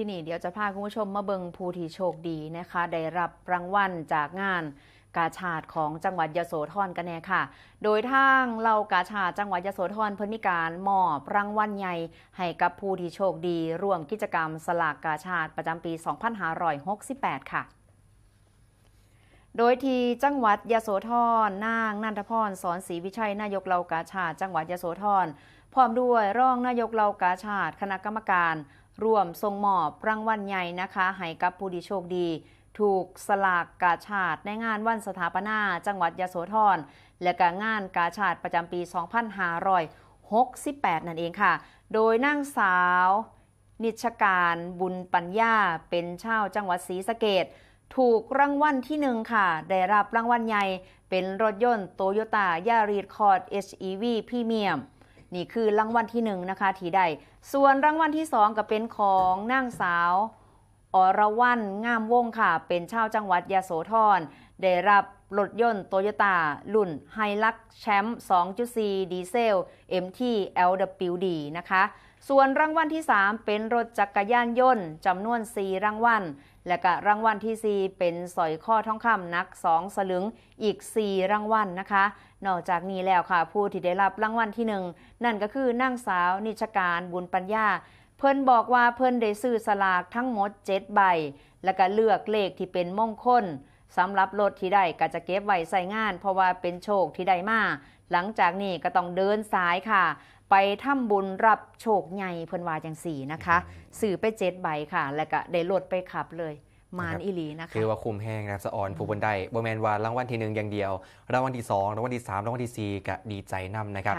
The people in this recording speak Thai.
ที่นี่เดี๋ยวจะพาคุณผู้ชมมาเบิงผู้ที่โชคดีนะคะ ได้รับรางวัลจากงานกาชาดของจังหวัดยโสธรกันแน่ค่ะ โดยทางเรากาชาดจังหวัดยโสธรเพิ่นมีการมอบรางวัลใหญ่ให้กับผู้ที่โชคดี ร่วมกิจกรรมสลากกาชาดประจำปี 2568 ค่ะ โดยที่จังหวัดยโสธรนาง นันทพรสอนศรีวิชัยนายกเหล่ากาชาติจังหวัดยโสธรพร้อมด้วยรองนายกเหล่ากาชาติคณะกรรมการร่วมทรงมอบรางวัลใหญ่นะคะให้กับผู้ที่โชคดี ถูกสลากกาชาติในงานวันสถาปนา จังหวัดยโสธรและก็งานกาชาติประจำปี 2568 นั่นเองค่ะ โดยนางสาว นิชการบุญปัญญาเป็นชาวจังหวัดศรีสะเกด ถูกรางวัลที่หนึ่งค่ะ ได้รับรางวัลใหญ่ เป็นรถยนต์โตโยต้ายารีดคอร์ด HEV พรีเมียม นี่คือรางวัลที่หนึ่งนะคะที่ได้ ส่วนรางวัลที่สองก็เป็นของนางสาว อรวรรณงามวงศ์ค่ะ เป็นชาวจังหวัดยโสธร ได้รับ รถยนต์โตโยต้ารุ่นไฮลักแชมป์ 2.4 ดีเซล MT LWD นะคะ ส่วนรางวัลที่ 3 เป็นรถจักรยานยนต์จำนวน 4 รางวัล และก็รางวัลทีสี่4 เป็นสอยข้อทองคำนัก 2 สลึงอีก 4 รางวัลนะคะ นอกจากนี้แล้วค่ะ ผู้ที่ได้รับรางวัลที่ 1 นั่นก็คือนางสาวนิชการบุญปัญญาเพิ่นบอกว่าเพิ่นได้ซื้อสลากทั้งหมด 7 ใบ แล้วก็เลือกเลขที่เป็นมงคล สำหรับรถที่ได้ก็จะเก็บไว้ใส่งาน เพราะว่าเป็นโชคที่ได้มาหลังจากนี้ก็ต้องเดินสายค่ะ ไปทำบุญรับโชคใหญ่เพิ่นว่าจังสี่นะคะซื้อไปเจ็ดใบค่ะ แล้วก็ได้รถไปขับเลยมานอีลีนะคะคือว่าคุมแห้งนะครับสะออนผู้บนได้บ่แมนว่ารางวัลที่หนึ่งอย่างเดียวรางวัลที่สองรางวัลที่สามรางวัลที่สี่ก็ดีใจนำนะครับ